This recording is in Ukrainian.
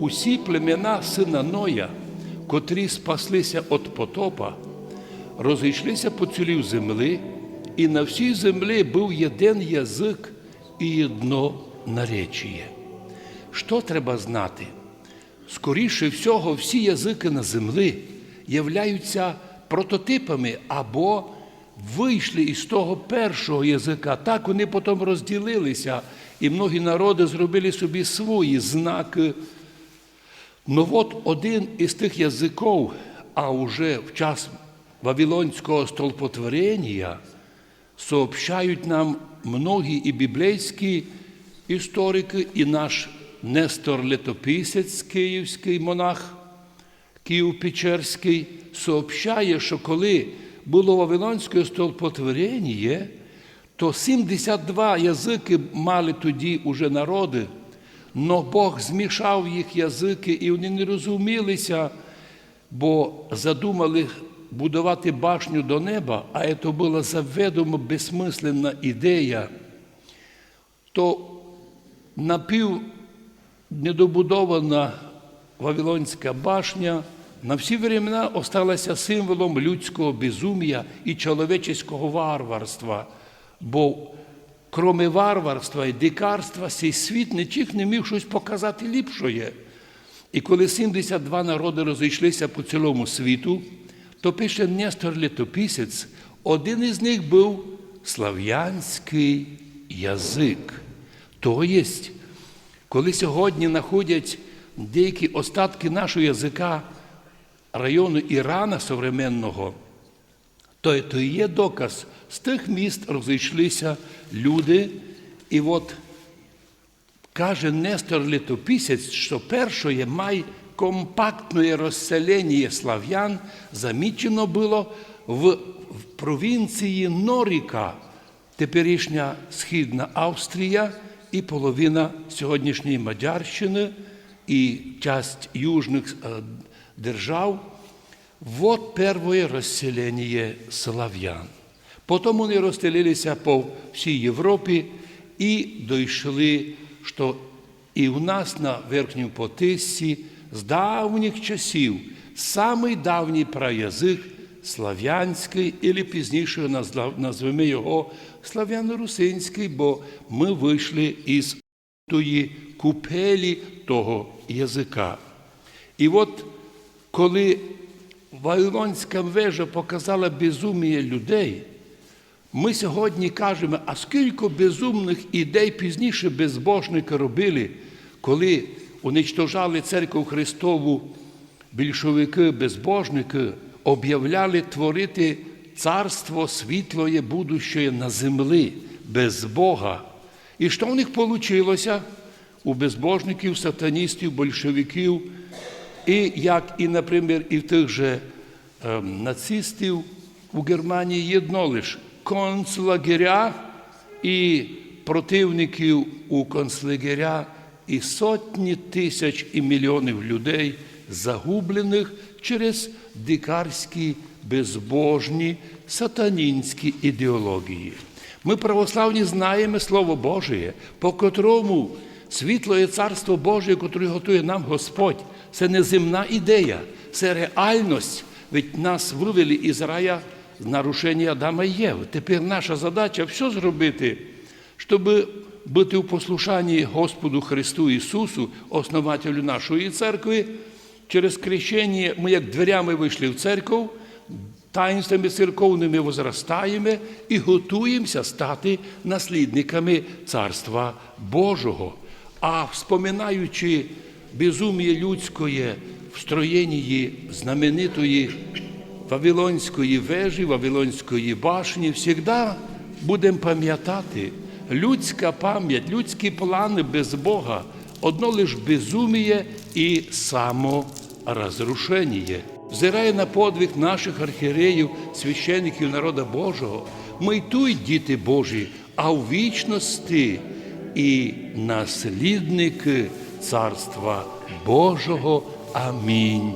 усі племена сина Ноя, котрі спаслися від потопа, розійшлися по цілій землі, і на всій землі був єдин язик і одно наречіє. Що треба знати? Скоріше всього, всі язики на землі являються прототипами або вийшли із того першого язика. Так вони потім розділилися, і многі народи зробили собі свої знаки. Ну от один із тих язиків, а вже в час Вавилонського столпотворення сообщають нам многі і біблейські історики, і наш Нестор Летописець, київський монах, Київ-Печерський, сообщає, що коли було Вавилонське столпотворення, то 72 язики мали тоді уже народи, но Бог змішав їх язики, і вони не розумілися, бо задумали будувати башню до неба, а це була заведомо безсмисленна ідея, то напів недобудована Вавилонська башня на всі времена осталася символом людського безумія і чоловічеського варварства. Бо кроме варварства і дикарства, цей світ нічих не міг щось показати ліпшоє. І коли 72 народи розійшлися по цілому світу, то пише Нестор Літописець, один із них був слав'янський язик. То єсть, коли сьогодні знаходять деякі остатки нашого язика району Ірана современного, то і є доказ. З тих міст розійшлися люди, і от каже Нестор Літописець, що першое май компактне розселення слав'ян замічено було в, в провінції Норіка, теперішня Східна Австрія і половина сьогоднішньої Мадярщини і часть южних е, держав. Вот первое розселення слав'ян. Потім вони розстелилися по всій Європі і дійшли, що і у нас на Верхньому Потиссі з давніх часів самий давній праязик слав'янський, і пізніше назвемо його слав'яно-русинський, бо ми вийшли із тої купелі того язика. І от коли Вавилонська вежа показала безумія людей, ми сьогодні кажемо, а скільки безумних ідей пізніше безбожники робили, коли уничтожали церкву Христову, більшовики, безбожники, об'являли творити царство світлоє будущее на землі без Бога. І що в них вийшло? У безбожників, сатаністів, большевиків, і як і, наприклад, і в тих же е, нацистів у Германії єдно лише концлагеря і противників у концлагеря, і сотні тисяч і мільйонів людей, загублених через дикарські, безбожні, сатанінські ідеології. Ми православні знаємо Слово Боже, по котрому світло є царство Боже, яке готує нам Господь. Це не земна ідея, це реальність. Ведь нас вивели із рая з нарушення Адама і Єви. Тепер наша задача все зробити, щоб бути у послушанні Господу Христу Ісусу, основателю нашої церкви. Через крещення ми, як дверями вийшли в церкву, таїнствами церковними возростаємо і готуємося стати наслідниками Царства Божого. А вспоминаючи безум'я людське в строєнні знаменитої Вавилонської вежі, Вавилонської башні, завжди будемо пам'ятати, людська пам'ять, людські плани без Бога, одно лише безуміє і саморозрушення. Взирає на подвиг наших архієреїв, священиків народа Божого, ми й тут діти Божі, а у вічності і наслідники Царства Божого. Амінь.